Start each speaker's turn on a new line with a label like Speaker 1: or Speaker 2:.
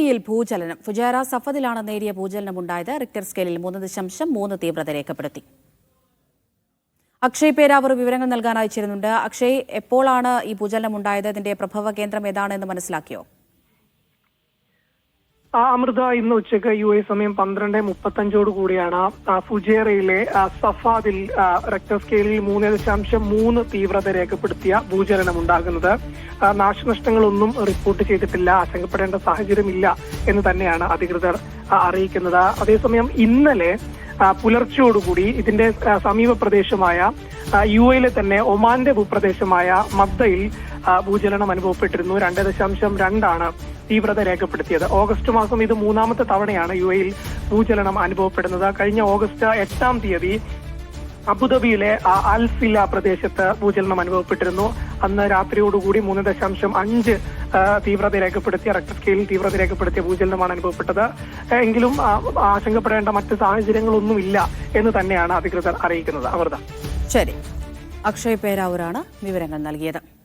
Speaker 1: ഇയിൽ ഭൂചലനം. ഫുജാര സഫദിലാണ് നേരിയ ഭൂചലനം ഉണ്ടായത്. റിക്ടർ സ്കെയിലിൽ മൂന്ന് ദശാംശം മൂന്ന് തീവ്രത രേഖപ്പെടുത്തി. അക്ഷയ് പേരാവർ വിവരങ്ങൾ നൽകാൻ അയച്ചിരുന്നുണ്ട്. അക്ഷയ് എപ്പോഴാണ് ഈ ഭൂചലനം ഉണ്ടായത്? ഇതിന്റെ പ്രഭവ കേന്ദ്രം ഏതാണെന്ന് മനസ്സിലാക്കിയോ?
Speaker 2: അമൃത ഇന്ന് ഉച്ചയ്ക്ക് യു എ സമയം പന്ത്രണ്ട് മുപ്പത്തഞ്ചോട് കൂടിയാണ്. ഫുജേറയിലെ സഫാദിൽ റെക്ടർ സ്കെയിലിൽ മൂന്ന് ദശാംശം മൂന്ന് തീവ്രത രേഖപ്പെടുത്തിയ ഭൂചലനം ഉണ്ടാകുന്നത്. നാശനഷ്ടങ്ങളൊന്നും റിപ്പോർട്ട് ചെയ്തിട്ടില്ല ആശങ്കപ്പെടേണ്ട സാഹചര്യമില്ല എന്ന് തന്നെയാണ് അധികൃതർ അറിയിക്കുന്നത്. അതേസമയം ഇന്നലെ പുലർച്ചയോടുകൂടി ഇതിന്റെ സമീപ പ്രദേശമായ യു എയിലെ തന്നെ ഒമാന്റെ ഭൂപ്രദേശമായ മദ്ദയിൽ ഭൂചലനം അനുഭവപ്പെട്ടിരുന്നു. രണ്ട് ദശാംശം രണ്ടാണ് തീവ്രത രേഖപ്പെടുത്തിയത്. ഓഗസ്റ്റ് മാസം ഇത് മൂന്നാമത്തെ തവണയാണ് യു എയിൽ ഭൂചലനം അനുഭവപ്പെടുന്നത്. കഴിഞ്ഞ ഓഗസ്റ്റ് എട്ടാം തീയതി അബുദാബിയിലെ അൽഫില പ്രദേശത്ത് ഭൂചലനം അനുഭവപ്പെട്ടിരുന്നു. അന്ന് രാത്രിയോടുകൂടി മൂന്ന് ദശാംശം അഞ്ച് തീവ്രത രേഖപ്പെടുത്തിയ റെക്ടർ സ്കെയിലിൽ തീവ്രത രേഖപ്പെടുത്തിയ ഭൂചലനമാണ് അനുഭവപ്പെട്ടത്. എങ്കിലും ആശങ്കപ്പെടേണ്ട മറ്റ് സാഹചര്യങ്ങളൊന്നുമില്ല എന്ന് തന്നെയാണ് അധികൃതർ അറിയിക്കുന്നത്. അമൃത.
Speaker 1: ശരി. അക്ഷയ് പേരാവൂരാണ് വിവരങ്ങൾ നൽകിയത്.